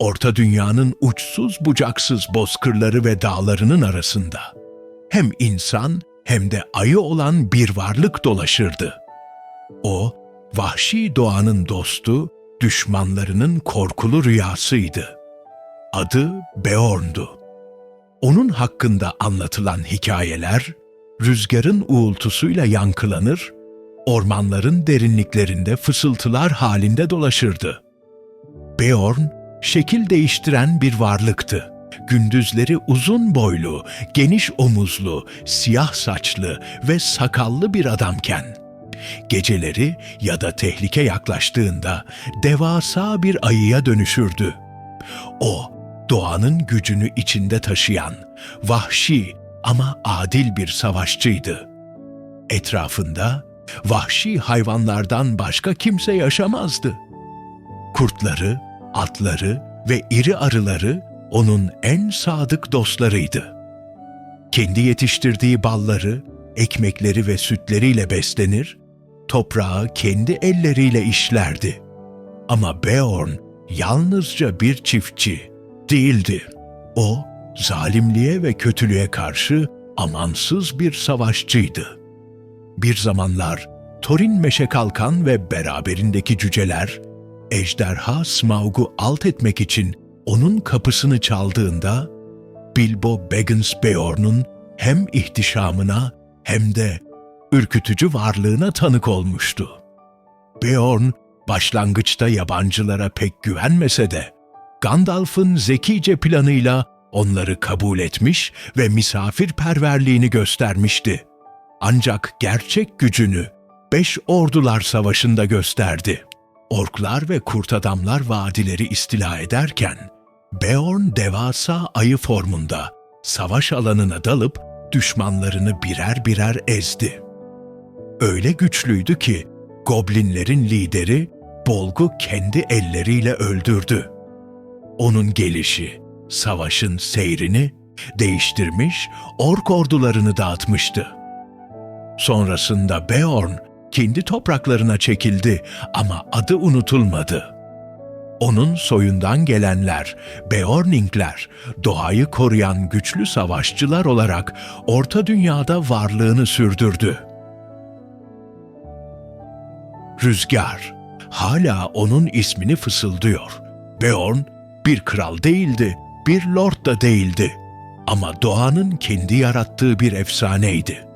Orta Dünya'nın uçsuz bucaksız bozkırları ve dağlarının arasında hem insan hem de ayı olan bir varlık dolaşırdı. O, vahşi doğanın dostu, düşmanlarının korkulu rüyasıydı. Adı Beorn'du. Onun hakkında anlatılan hikayeler, rüzgarın uğultusuyla yankılanır, ormanların derinliklerinde fısıltılar halinde dolaşırdı. Beorn, şekil değiştiren bir varlıktı. Gündüzleri uzun boylu, geniş omuzlu, siyah saçlı ve sakallı bir adamken, geceleri ya da tehlike yaklaştığında devasa bir ayıya dönüşürdü. O, doğanın gücünü içinde taşıyan, vahşi ama adil bir savaşçıydı. Etrafında vahşi hayvanlardan başka kimse yaşamazdı. Kurtları, atları ve iri arıları onun en sadık dostlarıydı. Kendi yetiştirdiği balları, ekmekleri ve sütleriyle beslenir, toprağı kendi elleriyle işlerdi. Ama Beorn yalnızca bir çiftçi değildi. O, zalimliğe ve kötülüğe karşı amansız bir savaşçıydı. Bir zamanlar Thorin Meşe Kalkan ve beraberindeki cüceler, ejderha Smaug'u alt etmek için onun kapısını çaldığında, Bilbo Baggins Beorn'un hem ihtişamına hem de ürkütücü varlığına tanık olmuştu. Beorn, başlangıçta yabancılara pek güvenmese de, Gandalf'ın zekice planıyla onları kabul etmiş ve misafirperverliğini göstermişti. Ancak gerçek gücünü Beş Ordular Savaşı'nda gösterdi. Orklar ve kurt adamlar vadileri istila ederken, Beorn devasa ayı formunda savaş alanına dalıp düşmanlarını birer birer ezdi. Öyle güçlüydü ki goblinlerin lideri Bolg'u kendi elleriyle öldürdü. Onun gelişi savaşın seyrini değiştirmiş, ork ordularını dağıtmıştı. Sonrasında Beorn kendi topraklarına çekildi ama adı unutulmadı. Onun soyundan gelenler, Beorningler, doğayı koruyan güçlü savaşçılar olarak Orta Dünya'da varlığını sürdürdü. Rüzgar, hala onun ismini fısıldıyor. Beorn, bir kral değildi, bir lord da değildi. Ama doğanın kendi yarattığı bir efsaneydi.